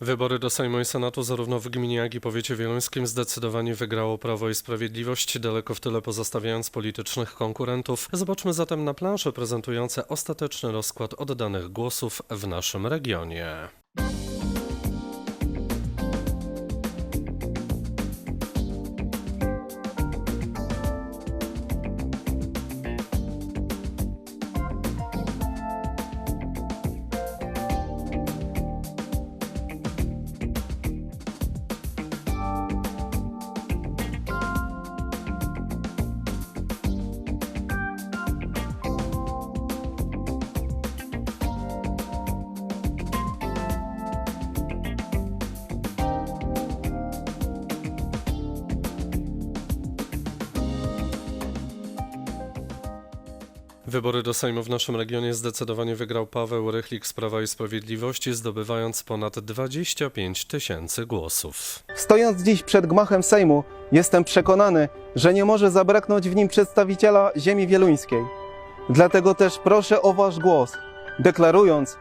Wybory do Sejmu i Senatu zarówno w gminie, jak i powiecie wieluńskim zdecydowanie wygrało Prawo i Sprawiedliwość, daleko w tyle pozostawiając politycznych konkurentów. Zobaczmy zatem na plansze prezentujące ostateczny rozkład oddanych głosów w naszym regionie. Wybory do Sejmu w naszym regionie zdecydowanie wygrał Paweł Rychlik z Prawa i Sprawiedliwości, zdobywając ponad 25 tysięcy głosów. Stojąc dziś przed gmachem Sejmu, jestem przekonany, że nie może zabraknąć w nim przedstawiciela ziemi wieluńskiej. Dlatego też proszę o Wasz głos, deklarując,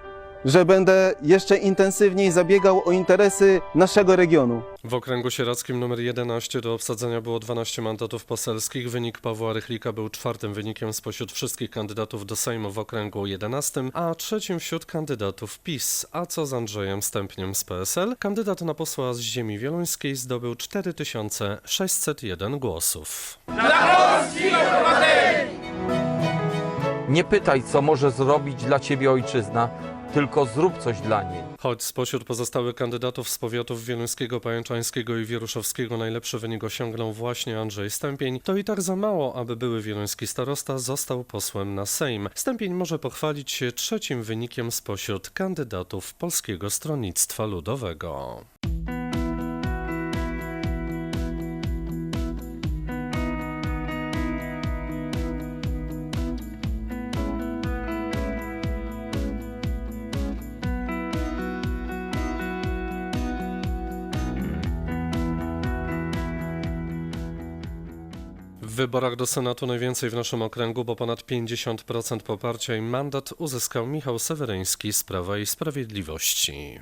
że będę jeszcze intensywniej zabiegał o interesy naszego regionu. W okręgu sieradzkim nr 11 do obsadzenia było 12 mandatów poselskich. Wynik Pawła Rychlika był czwartym wynikiem spośród wszystkich kandydatów do Sejmu w okręgu 11, a trzecim wśród kandydatów PiS. A co z Andrzejem Stępniem z PSL? Kandydat na posła z ziemi wieluńskiej zdobył 4601 głosów. Nie pytaj, co może zrobić dla ciebie ojczyzna, tylko zrób coś dla niej. Choć spośród pozostałych kandydatów z powiatów wieluńskiego, pajęczańskiego i wieruszowskiego najlepszy wynik osiągnął właśnie Andrzej Stępień, to i tak za mało, aby były wieluński starosta został posłem na Sejm. Stępień może pochwalić się trzecim wynikiem spośród kandydatów Polskiego Stronnictwa Ludowego. Wyborach do Senatu najwięcej w naszym okręgu, bo ponad 50% poparcia i mandat uzyskał Michał Seweryński z Prawa i Sprawiedliwości.